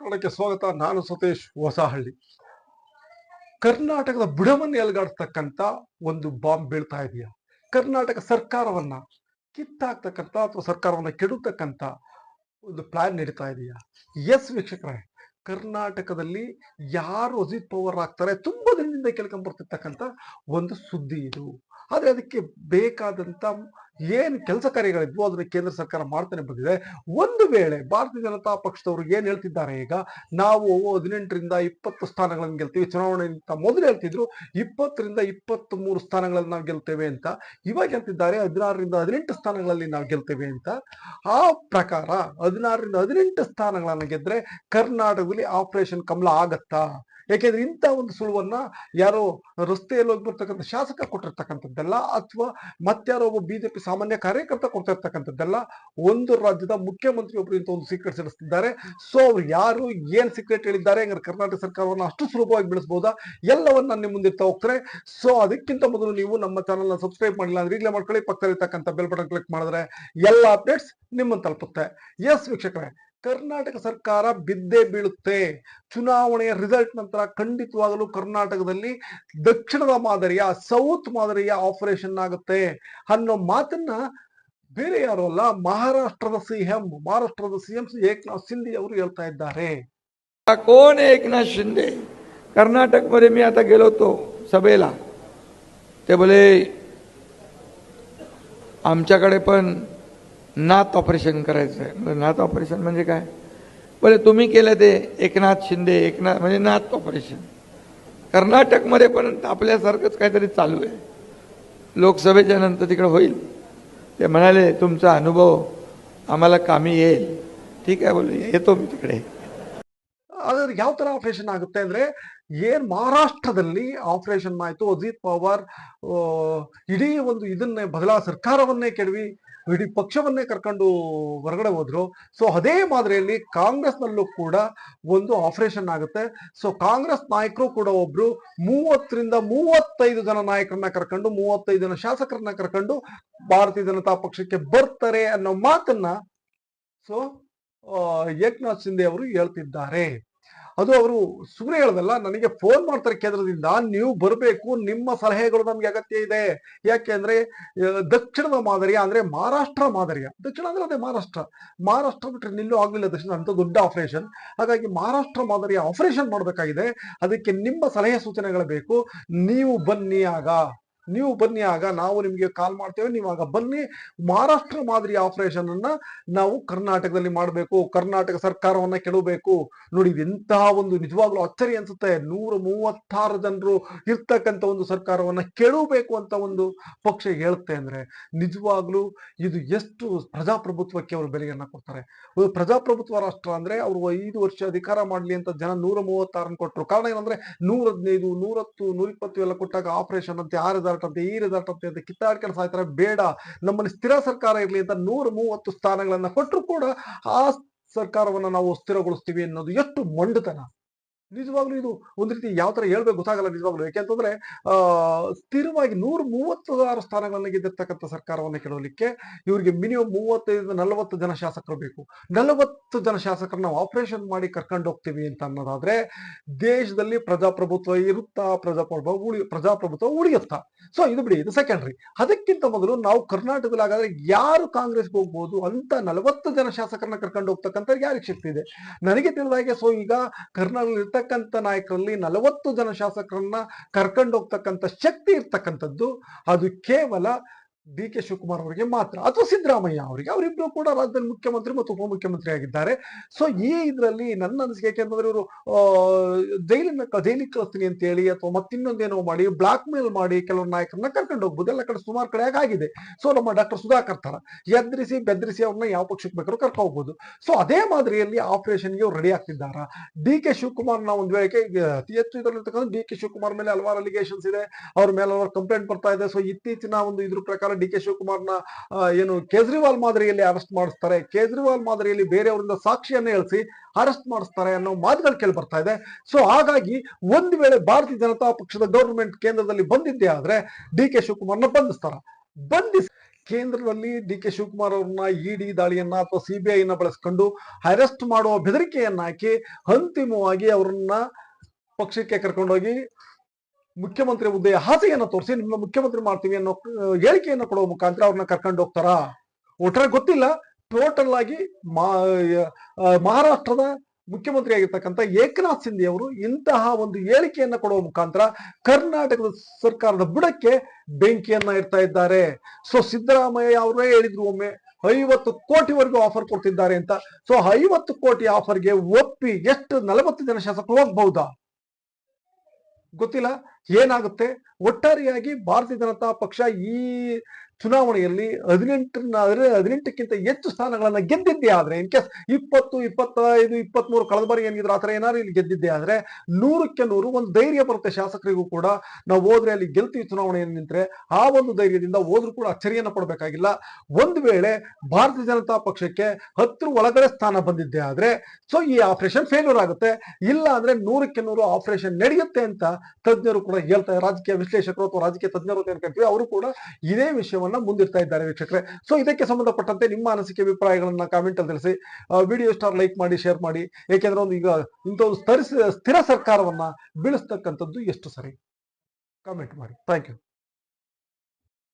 ಕನ್ನಡಕ್ಕೆ ಸ್ವಾಗತ. ನಾನು ಸತೀಶ್ ಹೊಸಹಳ್ಳಿ. ಕರ್ನಾಟಕದ ಬುಡವನ್ನು ಎಲ್ಗಾಡ್ತಕ್ಕಂಥ ಒಂದು ಬಾಂಬ್ ಬೀಳ್ತಾ ಇದೆಯಾ? ಕರ್ನಾಟಕ ಸರ್ಕಾರವನ್ನ ಕಿತ್ತಾಕ್ತಕ್ಕಂಥ ಅಥವಾ ಸರ್ಕಾರವನ್ನ ಕೆಡುತ್ತಕ್ಕಂಥ ಒಂದು ಪ್ಲಾನ್ ನಡೀತಾ ಇದೆಯಾ? ಎಸ್ ವೀಕ್ಷಕರೇ, ಕರ್ನಾಟಕದಲ್ಲಿ ಯಾರು ಅಜಿತ್ ಪವರ್ ಆಗ್ತಾರೆ ತುಂಬಾ ದಿನದಿಂದ ಕೆಲಕಂಬರ್ತಿರ್ತಕ್ಕಂಥ ಬರ್ತಿರ್ತಕ್ಕಂಥ ಒಂದು ಸುದ್ದಿ ಇದು. ಆದರೆ ಅದಕ್ಕೆ ಬೇಕಾದಂತ ಏನ್ ಕೆಲಸ ಕಾರ್ಯಗಳಿದ್ವು ಅದನ್ನ ಕೇಂದ್ರ ಸರ್ಕಾರ ಮಾಡ್ತಾನೆ ಬಂದಿದೆ. ಒಂದು ವೇಳೆ ಭಾರತೀಯ ಜನತಾ ಪಕ್ಷದವರು ಏನ್ ಹೇಳ್ತಿದ್ದಾರೆ ಈಗ, ನಾವು ಹದಿನೆಂಟರಿಂದ ಇಪ್ಪತ್ತು ಸ್ಥಾನಗಳನ್ನು ಗೆಲ್ತೀವಿ. ಚುನಾವಣೆಗಿಂತ ಮೊದಲು ಹೇಳ್ತಿದ್ರು, ಇಪ್ಪತ್ತರಿಂದ ಇಪ್ಪತ್ತ್ ಮೂರು ಸ್ಥಾನಗಳಲ್ಲಿ ನಾವು ಗೆಲ್ತೇವೆ ಅಂತ. ಇವಾಗ ಹೇಳ್ತಿದ್ದಾರೆ, ಹದಿನಾರರಿಂದ ಹದಿನೆಂಟು ಸ್ಥಾನಗಳಲ್ಲಿ ನಾವು ಗೆಲ್ತೇವೆ ಅಂತ. ಆ ಪ್ರಕಾರ ಹದಿನಾರರಿಂದ ಹದಿನೆಂಟು ಸ್ಥಾನಗಳನ್ನು ಗೆದ್ರೆ ಕರ್ನಾಟಕದಲ್ಲಿ ಆಪರೇಷನ್ ಕಮಲ ಆಗತ್ತಾ? ಯಾಕೆಂದ್ರೆ ಇಂಥ ಒಂದು ಸುಳುವನ್ನ ಯಾರೋ ರಸ್ತೆಯಲ್ಲಿ ಹೋಗಿ ಬರ್ತಕ್ಕಂಥ ಶಾಸಕ ಕೊಟ್ಟಿರ್ತಕ್ಕಂಥದ್ದಲ್ಲ, ಅಥವಾ ಮತ್ತಾರೋ ಒಬ್ಬ ಬಿಜೆಪಿ ಸಾಮಾನ್ಯ ಕಾರ್ಯಕರ್ತ ಕೊಡ್ತಾ ಇರ್ತಕ್ಕಂಥದ್ದೆಲ್ಲ ಒಂದು ರಾಜ್ಯದ ಮುಖ್ಯಮಂತ್ರಿ ಒಬ್ರು ಇಂಥ ಒಂದು ಸೀಕ್ರೆಟ್ ಸಿಡಿಸ್ತಿದ್ದಾರೆ ಸೊ ಅವ್ರು ಯಾರು, ಏನ್ ಸೀಕ್ರೆಟ್ ಹೇಳಿದ್ದಾರೆ ಹಂಗಾರೆ ಕರ್ನಾಟಕ ಸರ್ಕಾರವನ್ನು ಅಷ್ಟು ಸುಲಭವಾಗಿ ಬೆಳೆಸಬಹುದಾ ಎಲ್ಲವನ್ನ ನಾನು ನಿಮ್ಮ ಮುಂದಿರ್ತಾ ಹೋಗ್ತಾರೆ. ಸೊ ಅದಕ್ಕಿಂತ ಮೊದಲು ನೀವು ನಮ್ಮ ಚಾನಲ್ನ ಸಬ್ಸ್ಕ್ರೈಬ್ ಮಾಡಿಲ್ಲ ಅಂದ್ರೆ ಈಗಲೇ ಮಾಡ್ಕೊಳ್ಳಿ. ಪಕ್ಕದಲ್ಲಿರ್ತಕ್ಕಂಥ ಬೆಲ್ ಬಟನ್ ಕ್ಲಿಕ್ ಮಾಡಿದ್ರೆ ಎಲ್ಲ ಅಪ್ಡೇಟ್ಸ್ ನಿಮ್ಮನ್ನು ತಲುಪುತ್ತೆ. ಎಸ್ ವೀಕ್ಷಕರೇ ಕರ್ನಾಟಕ ಸರ್ಕಾರ ಬಿದ್ದೇ ಬೀಳುತ್ತೆ ಚುನಾವಣೆಯ ರಿಸಲ್ಟ್ ನಂತರ ಖಂಡಿತವಾಗಲೂ ಕರ್ನಾಟಕದಲ್ಲಿ ದಕ್ಷಿಣದ ಮಾದರಿಯ ಸೌತ್ ಮಾದರಿಯ ಆಪರೇಷನ್ ಆಗುತ್ತೆ ಅನ್ನೋ ಮಾತನ್ನ ಬೇರೆ ಯಾರು ಅಲ್ಲ ಮಹಾರಾಷ್ಟ್ರದ ಸಿಎಂ ಮಹಾರಾಷ್ಟ್ರದ ಸಿಎಂ ಏಕನಾಥ್ ಶಿಂದೆ ಅವರು ಹೇಳ್ತಾ ಇದ್ದಾರೆ कोण आहे एकनाथ शिंदे कर्नाटकमध्ये मी आता गेलो होतो सभेला ते बोले आमच्याकडे पण नात ऑपरेशन करायचं आहे म्हणलं, नात ऑपरेशन म्हणजे काय बोले तुम्ही केलं ते एकनाथ शिंदे एकनाथ म्हणजे नात ऑपरेशन कर्नाटकमध्ये पण आपल्यासारखंच काहीतरी चालू आहे लोकसभेच्या नंतर तिकडे होईल ते म्हणाले तुमचा अनुभव आम्हाला कामी येईल ठीक आहे बोले येतो मी तिकडे ಅದ್ರ ಯಾವ ತರ ಆಪರೇಷನ್ ಆಗುತ್ತೆ ಅಂದ್ರೆ ಏನ್ ಮಹಾರಾಷ್ಟ್ರದಲ್ಲಿ ಆಪರೇಷನ್ ಆಯ್ತು ಅಜಿತ್ ಪವಾರ್ ಆ, ಇಡೀ ಒಂದು ಇದನ್ನೇ ಬದಲಾ ಸರ್ಕಾರವನ್ನೇ ಕೆಡವಿ ಇಡೀ ಪಕ್ಷವನ್ನೇ ಕರ್ಕೊಂಡು ಹೊರಗಡೆ ಹೋದ್ರು. ಸೊ ಅದೇ ಮಾದರಿಯಲ್ಲಿ ಕಾಂಗ್ರೆಸ್ನಲ್ಲೂ ಕೂಡ ಒಂದು ಆಪರೇಷನ್ ಆಗುತ್ತೆ. ಸೊ ಕಾಂಗ್ರೆಸ್ ನಾಯಕರು ಕೂಡ ಒಬ್ರು ಮೂವತ್ತರಿಂದ ಮೂವತ್ತೈದು ಜನ ನಾಯಕರನ್ನ ಕರ್ಕೊಂಡು, ಮೂವತ್ತೈದು ಜನ ಶಾಸಕರನ್ನ ಕರ್ಕೊಂಡು ಭಾರತೀಯ ಜನತಾ ಪಕ್ಷಕ್ಕೆ ಬರ್ತಾರೆ ಅನ್ನೋ ಮಾತನ್ನ ಸೊ ಏಕನಾಥ್ ಶಿಂದೆ ಅವರು ಹೇಳ್ತಿದ್ದಾರೆ. ಅದು ಅವರು ಸುಮ್ಮನೆ ಹೇಳದಲ್ಲ, ನನಗೆ ಫೋನ್ ಮಾಡ್ತಾರೆ ಕೇಂದ್ರದಿಂದ, ನೀವು ಬರಬೇಕು, ನಿಮ್ಮ ಸಲಹೆಗಳು ನಮ್ಗೆ ಅಗತ್ಯ ಇದೆ. ಯಾಕೆ ಅಂದ್ರೆ ದಕ್ಷಿಣದ ಮಾದರಿಯ ಅಂದ್ರೆ ಮಹಾರಾಷ್ಟ್ರ ಮಾದರಿಯ. ದಕ್ಷಿಣ ಅಂದ್ರೆ ಅದೇ ಮಹಾರಾಷ್ಟ್ರ. ಮಹಾರಾಷ್ಟ್ರ ಬಿಟ್ಟರೆ ನಿಲ್ಲೂ ಆಗ್ಲಿಲ್ಲ ದಕ್ಷಿಣ ಅಂತ ದೊಡ್ಡ ಆಪರೇಷನ್ ಹಾಗಾಗಿ ಮಹಾರಾಷ್ಟ್ರ ಮಾದರಿಯ ಆಪರೇಷನ್ ಮಾಡಬೇಕಾಗಿದೆ. ಅದಕ್ಕೆ ನಿಮ್ಮ ಸಲಹೆ ಸೂಚನೆಗಳು ಬೇಕು. ನೀವು ಬನ್ನಿ ಆಗ. ನೀವು ಬನ್ನಿ, ಆಗ ನಾವು ನಿಮಗೆ ಕಾಲ್ ಮಾಡ್ತೇವೆ. ನೀವು ಆಗ ಬನ್ನಿ. ಮಹಾರಾಷ್ಟ್ರ ಮಾದರಿ ಆಪರೇಷನ್ ಅನ್ನ ನಾವು ಕರ್ನಾಟಕದಲ್ಲಿ ಮಾಡಬೇಕು. ಕರ್ನಾಟಕ ಸರ್ಕಾರವನ್ನ ಕೆಡಬೇಕು ನೋಡಿ ಎಂತಹ ಒಂದು ನಿಜವಾಗ್ಲೂ ಅಚ್ಚರಿ ಅನ್ಸುತ್ತೆ. ನೂರ ಮೂವತ್ತಾರು ಜನರು ಇರ್ತಕ್ಕಂಥ ಒಂದು ಸರ್ಕಾರವನ್ನ ಕೆಡಬೇಕು ಅಂತ ಒಂದು ಪಕ್ಷ ಹೇಳುತ್ತೆ ಅಂದ್ರೆ, ನಿಜವಾಗ್ಲೂ ಇದು ಎಷ್ಟು ಪ್ರಜಾಪ್ರಭುತ್ವಕ್ಕೆ ಅವರು ಬೆಲೆಯನ್ನ ಕೊಡ್ತಾರೆ. ಪ್ರಜಾಪ್ರಭುತ್ವ ರಾಷ್ಟ್ರ ಅಂದ್ರೆ, ಅವರು ಐದು ವರ್ಷ ಅಧಿಕಾರ ಮಾಡ್ಲಿ ಅಂತ ಜನ ನೂರ ಮೂವತ್ತಾರನ್ನು ಕೊಟ್ಟರು ಕಾರಣ ಏನಂದ್ರೆ ನೂರ ಹದಿನೈದು ನೂರತ್ತು, ನೂರಿಪ್ಪತ್ತು ಎಲ್ಲ ಕೊಟ್ಟಾಗ ಆಪರೇಷನ್ ಅಂತ ಆ ರಿಸಲ್ಟ್ ಅಂತೆ ಈ ರಿಸಲ್ಟ್ ಅಂತ ಕಿತ್ತಾಡ್ಕೊಂಡು ಸಾಯ್ತಾರೆ ಬೇಡ. ನಮ್ಮಲ್ಲಿ ಸ್ಥಿರ ಸರ್ಕಾರ ಇರಲಿ ಅಂತ ನೂರ ಮೂವತ್ತು ಸ್ಥಾನಗಳನ್ನ ಕೊಟ್ಟರು ಕೂಡ ಆ ಸರ್ಕಾರವನ್ನ ನಾವು ಸ್ಥಿರಗೊಳಿಸ್ತೀವಿ ಅನ್ನೋದು ಎಷ್ಟು ಮೊಂಡುತನ. ನಿಜವಾಗ್ಲೂ ಇದು ಒಂದ್ ರೀತಿ ಯಾವ ತರ ಹೇಳ್ಬೇಕು ಗೊತ್ತಾಗಲ್ಲ ನಿಜವಾಗ್ಲೂ. ಯಾಕೆಂತಂದ್ರೆ ಆ, ಸ್ಥಿರವಾಗಿ ನೂರ ಮೂವತ್ತಾರು ಸ್ಥಾನಗಳನ್ನು ಗೆದ್ದಿರ್ತಕ್ಕಂಥ ಸರ್ಕಾರವನ್ನ ಕೆಡವಲಿಕ್ಕೆ ಇವರಿಗೆ ಮಿನಿಮಮ್ ಮೂವತ್ತೈದು ನಲವತ್ತು ಜನ ಶಾಸಕರು ಬೇಕು. ನಲವತ್ತು ಜನ ಶಾಸಕರನ್ನ ಆಪರೇಷನ್ ಮಾಡಿ ಕರ್ಕೊಂಡು ಹೋಗ್ತೀವಿ ಅಂತ ಅನ್ನೋದಾದ್ರೆ, ದೇಶದಲ್ಲಿ ಪ್ರಜಾಪ್ರಭುತ್ವ ಇರುತ್ತಾ ಪ್ರಜಾಪ್ರಭುತ್ವ ಉಳಿ, ಪ್ರಜಾಪ್ರಭುತ್ವ ಉಳಿಯುತ್ತಾ? ಸೊ ಇದು ಬಿಡಿ, ಇದು ಸೆಕೆಂಡ್ರಿ ಅದಕ್ಕಿಂತ ಮೊದಲು ನಾವು ಕರ್ನಾಟಕದಲ್ಲಿ ಹಾಗಾದ್ರೆ ಯಾರು ಕಾಂಗ್ರೆಸ್ಗೆ ಹೋಗ್ಬೋದು ಅಂತ ನಲವತ್ತು ಜನ ಶಾಸಕರನ್ನ ಕರ್ಕೊಂಡು ಹೋಗ್ತಕ್ಕಂಥ ಯಾರಿಗೆ ಶಕ್ತಿ ಇದೆ? ನನಗೆ ತಿಳಿದ ಹಾಗೆ ಸೊ ಈಗ ಕರ್ನಾಟಕದಲ್ಲಿ ಇರ್ತಕ್ಕಂಥ ನಾಯಕರಲ್ಲಿ ನಲವತ್ತು ಜನ ಶಾಸಕರನ್ನ ಕರ್ಕೊಂಡು ಹೋಗ್ತಕ್ಕಂಥ ಶಕ್ತಿ ಇರ್ತಕ್ಕಂಥದ್ದು ಅದು ಕೇವಲ ಡಿ ಕೆ ಶಿವಕುಮಾರ್ ಅವರಿಗೆ ಮಾತ್ರ, ಅಥವಾ ಸಿದ್ದರಾಮಯ್ಯ ಅವರಿಗೆ. ಅವರಿಬ್ರು ಕೂಡ ರಾಜ್ಯದಲ್ಲಿ ಮುಖ್ಯಮಂತ್ರಿ ಮತ್ತು ಉಪಮುಖ್ಯಮಂತ್ರಿ ಆಗಿದ್ದಾರೆ. ಸೊ ಈ ಇದರಲ್ಲಿ ನನ್ನ ಅನಿಸಿಕೆ ಯಾಕೆಂತಂದ್ರೆ ಇವರು ಜೈಲಿನ ಜೈಲಿಗೆ ಕಳಿಸ್ತೀನಿ ಅಂತ ಹೇಳಿ ಅಥವಾ ಮತ್ತಿನ್ನೊಂದೇನೋ ಮಾಡಿ ಬ್ಲಾಕ್ ಮೇಲ್ ಮಾಡಿ ಕೆಲವು ನಾಯಕರನ್ನ ಕರ್ಕೊಂಡು ಹೋಗ್ಬೋದು. ಎಲ್ಲ ಕಡೆ ಸುಮಾರು ಕಡೆ ಆಗಿದೆ. ಸೊ ನಮ್ಮ ಡಾಕ್ಟರ್ ಸುಧಾಕರ್ ತರ ಎದ್ರಿಸಿ, ಬೆದ್ರಿಸಿ ಅವ್ರನ್ನ ಯಾವ ಪಕ್ಷಕ್ಕೆ ಬೇಕಾದ್ರೂ ಕರ್ಕೊ ಹೋಗ್ಬೋದು. ಸೊ ಅದೇ ಮಾದರಿಯಲ್ಲಿ ಆಪರೇಷನ್ಗೆ ಅವ್ರು ರೆಡಿ ಆಗ್ತಿದ್ದಾರಾ? ಡಿ ಕೆ ಶಿವಕುಮಾರ್ನ ಒಂದು ವೇಳೆ ಅತಿ ಹೆಚ್ಚು ಇದರಲ್ಲಿರ್ತಕ್ಕಂಥ ಡಿ ಕೆ ಶಿವಕುಮಾರ್ ಮೇಲೆ ಹಲವಾರು ಅಲಿಗೇಷನ್ಸ್ ಇದೆ. ಅವ್ರ ಮೇಲೆ ಹಲವಾರು ಕಂಪ್ಲೇಂಟ್ ಬರ್ತಾ ಇದೆ. ಸೊ ಇತ್ತೀಚಿನ ಒಂದು ಇದ್ರ ಪ್ರಕಾರ ಡಿ ಕೆ ಶಿವಕುಮಾರ್ನ ಏನು ಕೇಜ್ರಿವಾಲ್ ಮಾದರಿಯಲ್ಲಿ ಅರೆಸ್ಟ್ ಮಾಡಿಸ್ತಾರೆ. ಕೇಜ್ರಿವಾಲ್ ಮಾದರಿಯಲ್ಲಿ ಬೇರೆಯವರಿಂದ ಸಾಕ್ಷಿಯನ್ನ ಹೇಳಿಸಿ ಅರೆಸ್ಟ್ ಮಾಡಿಸ್ತಾರೆ ಅನ್ನೋ ಮಾತುಗಳು ಕೇಳಿ ಬರ್ತಾ ಇದೆ. ಸೊ ಹಾಗಾಗಿ ಒಂದು ವೇಳೆ ಭಾರತೀಯ ಜನತಾ ಪಕ್ಷದ ಗೌರ್ಮೆಂಟ್ ಕೇಂದ್ರದಲ್ಲಿ ಬಂದಿದ್ದೇ ಆದ್ರೆ ಡಿ ಕೆ ಶಿವಕುಮಾರ್ನ ಬಂಧಿಸ್ತಾರ. ಬಂಧಿಸಿ, ಕೇಂದ್ರದಲ್ಲಿ ಡಿ ಕೆ ಶಿವಕುಮಾರ್ ಅವ್ರನ್ನ ಇಡಿ ದಾಳಿಯನ್ನ ಅಥವಾ ಸಿಬಿಐನ ಬಳಸ್ಕೊಂಡು ಅರೆಸ್ಟ್ ಮಾಡುವ ಬೆದರಿಕೆಯನ್ನ ಹಾಕಿ ಅಂತಿಮವಾಗಿ ಅವರನ್ನ ಪಕ್ಷಕ್ಕೆ ಕರ್ಕೊಂಡೋಗಿ ಮುಖ್ಯಮಂತ್ರಿ ಹುದ್ದೆಯ ಹಾಸೆಯನ್ನು ತೋರಿಸಿ ನಿಮ್ಮ ಮುಖ್ಯಮಂತ್ರಿ ಮಾಡ್ತೀವಿ ಅನ್ನೋ ಹೇಳಿಕೆಯನ್ನು ಕೊಡುವ ಮುಖಾಂತರ ಅವ್ರನ್ನ ಕರ್ಕೊಂಡು ಹೋಗ್ತಾರಾ? ಒಟ್ಟರೆ ಗೊತ್ತಿಲ್ಲ. ಟೋಟಲ್ ಆಗಿ ಮಹಾರಾಷ್ಟ್ರದ ಮುಖ್ಯಮಂತ್ರಿ ಆಗಿರ್ತಕ್ಕಂಥ ಏಕನಾಥ್ ಸಿಂಧಿ ಅವರು ಇಂತಹ ಒಂದು ಹೇಳಿಕೆಯನ್ನ ಕೊಡುವ ಮುಖಾಂತರ ಕರ್ನಾಟಕದ ಸರ್ಕಾರದ ಬುಡಕ್ಕೆ ಬೆಂಕಿಯನ್ನ ಇಡ್ತಾ ಇದ್ದಾರೆ. ಸೊ ಸಿದ್ದರಾಮಯ್ಯ ಅವರೇ ಹೇಳಿದ್ರು ಒಮ್ಮೆ, ಐವತ್ತು ಕೋಟಿವರೆಗೂ ಆಫರ್ ಕೊಡ್ತಿದ್ದಾರೆ ಅಂತ. ಸೊ ಐವತ್ತು ಕೋಟಿ ಆಫರ್ಗೆ ಒಪ್ಪಿ ಎಷ್ಟು ನಲವತ್ತು ಜನ ಶಾಸಕರು ಹೋಗ್ಬಹುದಾ? ಗೊತ್ತಿಲ್ಲ ಏನಾಗುತ್ತೆ? ಒಟ್ಟಾರೆಯಾಗಿ ಭಾರತೀಯ ಜನತಾ ಪಕ್ಷ ಈ ಚುನಾವಣೆಯಲ್ಲಿ ಹದಿನೆಂಟನ್ನ ಹದಿನೆಂಟಕ್ಕಿಂತ ಹೆಚ್ಚು ಸ್ಥಾನಗಳನ್ನ ಗೆದ್ದಿದ್ದೆ ಆದ್ರೆ ಇನ್ ಕೇಸ್ ಇಪ್ಪತ್ತು, ಇಪ್ಪತ್ತೈದು, ಇಪ್ಪತ್ಮೂರು ಕಳೆದ ಬಾರಿ ಏನಿದ್ರು ಆತರ ಏನಾದ್ರು ಇಲ್ಲಿ ಗೆದ್ದಿದ್ದೆ ಆದ್ರೆ, ನೂರಕ್ಕೆ ನೂರು ಒಂದು ಧೈರ್ಯ ಬರುತ್ತೆ ಶಾಸಕರಿಗೂ ಕೂಡ. ನಾವು ಹೋದ್ರೆ ಅಲ್ಲಿ ಗೆಲ್ತೀವಿ ಚುನಾವಣೆಯನ್ನು ನಿಂತ್ರೆ, ಆ ಒಂದು ಧೈರ್ಯದಿಂದ ಹೋದ್ರು ಕೂಡ ಅಚ್ಚರಿಯನ್ನ ಪಡಬೇಕಾಗಿಲ್ಲ. ಒಂದು ವೇಳೆ ಭಾರತೀಯ ಜನತಾ ಪಕ್ಷಕ್ಕೆ ಹತ್ತು ಒಳಗಡೆ ಸ್ಥಾನ ಬಂದಿದ್ದೆ ಆದ್ರೆ ಸೊ ಈ ಆಪರೇಷನ್ ಫೇಲ್ಯೂರ್ ಆಗುತ್ತೆ. ಇಲ್ಲ ಅಂದ್ರೆ ನೂರಕ್ಕೆ ನೂರು ಆಪರೇಷನ್ ನಡೆಯುತ್ತೆ ಅಂತ ತಜ್ಞರು ಕೂಡ ಹೇಳ್ತಾರೆ ರಾಜಕೀಯ ವಿಶ್ಲೇಷಕರು ಅಥವಾ ರಾಜಕೀಯ ತಜ್ಞರು ಅಂತ ಕರಿತೀವಿ ಅವರು ಕೂಡ ಇದೇ ವಿಷಯವನ್ನ ಮುಂದಿಡ್ತಾ ಇದ್ದಾರೆ ವೀಕ್ಷಕರೇ. ಸೊ ಇದಕ್ಕೆ ಸಂಬಂಧಪಟ್ಟಂತೆ ನಿಮ್ಮ ಅನಿಸಿಕೆ, ಅಭಿಪ್ರಾಯಗಳನ್ನ ಕಾಮೆಂಟ್ ಅಲ್ಲಿ ತಿಳಿಸಿ ವಿಡಿಯೋ ಸ್ಟಾರ್ ಲೈಕ್ ಮಾಡಿ ಶೇರ್ ಮಾಡಿ, ಏಕೆಂದ್ರೆ ಒಂದು ಈಗ ಇಂಥ ಒಂದು ಸ್ಥಿರ ಸರ್ಕಾರವನ್ನ ಬೀಳಿಸ್ತಕ್ಕಂಥದ್ದು ಎಷ್ಟು ಸರಿ? ಕಾಮೆಂಟ್ ಮಾಡಿ. Thank you